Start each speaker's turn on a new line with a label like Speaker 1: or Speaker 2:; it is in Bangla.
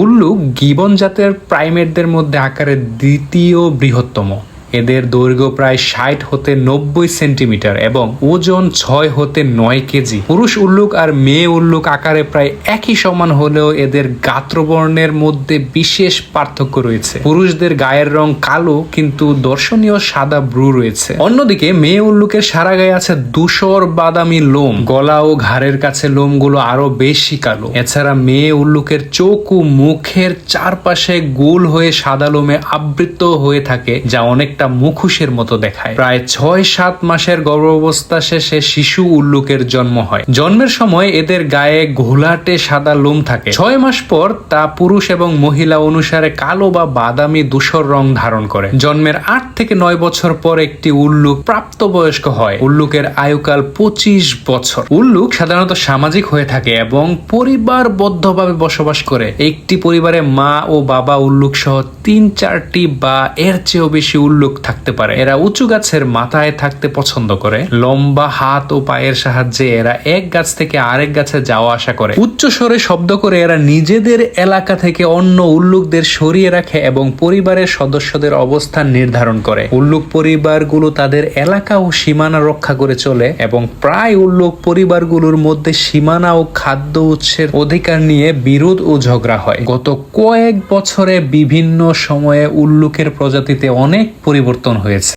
Speaker 1: উল্লুক গিবন জাতের প্রাইমেটদের মধ্যে আকারে দ্বিতীয় বৃহত্তম। এদের দৈর্ঘ্য প্রায় ষাট হতে নব্বই সেন্টিমিটার এবং ওজন ছয় হতে নয় কেজি। পুরুষ উল্লুক আর মেয়ে উল্লুক আকারে প্রায় একই সমান হলেও এদের গাত্রবর্ণের মধ্যে বিশেষ পার্থক্য রয়েছে। পুরুষদের গায়ের রং কালো, কিন্তু দর্শনীয় সাদা ব্রু রয়েছে। অন্যদিকে মেয়ে উল্লুকের সারা গায়ে আছে ধূসর বাদামি লোম। গলা ও ঘাড়ের কাছে লোমগুলো আরও বেশি কালো। এছাড়া মেয়ে উল্লুকের চোখ ও মুখের চারপাশে গোল হয়ে সাদা লোমে আবৃত হয়ে থাকে, যা অনেকটা মুখোশের মতো দেখায়। প্রায় ছয় সাত মাসের গর্ভাবস্থা শেষে শিশু উল্লুকের জন্ম হয়। জন্মের সময় এদের গায়ে ঘোলাটে সাদা লোম থাকে। ছয় মাস পর তা পুরুষ এবং মহিলা অনুসারে কালো বা বাদামি ধূসর রং ধারণ করে। জন্মের আট থেকে নয় বছর পর একটি উল্লুক প্রাপ্তবয়স্ক হয়। উল্লুকের আয়ুকাল পঁচিশ বছর। উল্লুক সাধারণত সামাজিক হয়ে থাকে এবং পরিবার পরিবারবদ্ধভাবে বসবাস করে। একটি পরিবারে মা ও বাবা উল্লুক সহ তিন চারটি বা এর চেয়েও বেশি উল্লুক থাকতে পারে। এরা উঁচু গাছের মাথায় থাকতে পছন্দ করে। লম্বা হাত ও পায়ের সাহায্যে এরা এক গাছ থেকে আরেক গাছে যাওয়া আসা করে। উচ্চ স্বরে শব্দ করে এরা নিজেদের এলাকা থেকে অন্য উল্লুকদের সরিয়ে রাখে এবং পরিবারের সদস্যদের অবস্থান নির্ধারণ করে। উল্লুক পরিবারগুলো তাদের এলাকা ও সীমানা রক্ষা করে চলে এবং প্রায় উল্লুক পরিবারগুলোর মধ্যে সীমানা ও খাদ্য উৎসের অধিকার নিয়ে বিরোধ ও ঝগড়া হয়। গত কয়েক বছরে বিভিন্ন সময়ে উল্লুকের প্রজাতিতে অনেক পরিবর্তন হয়েছে।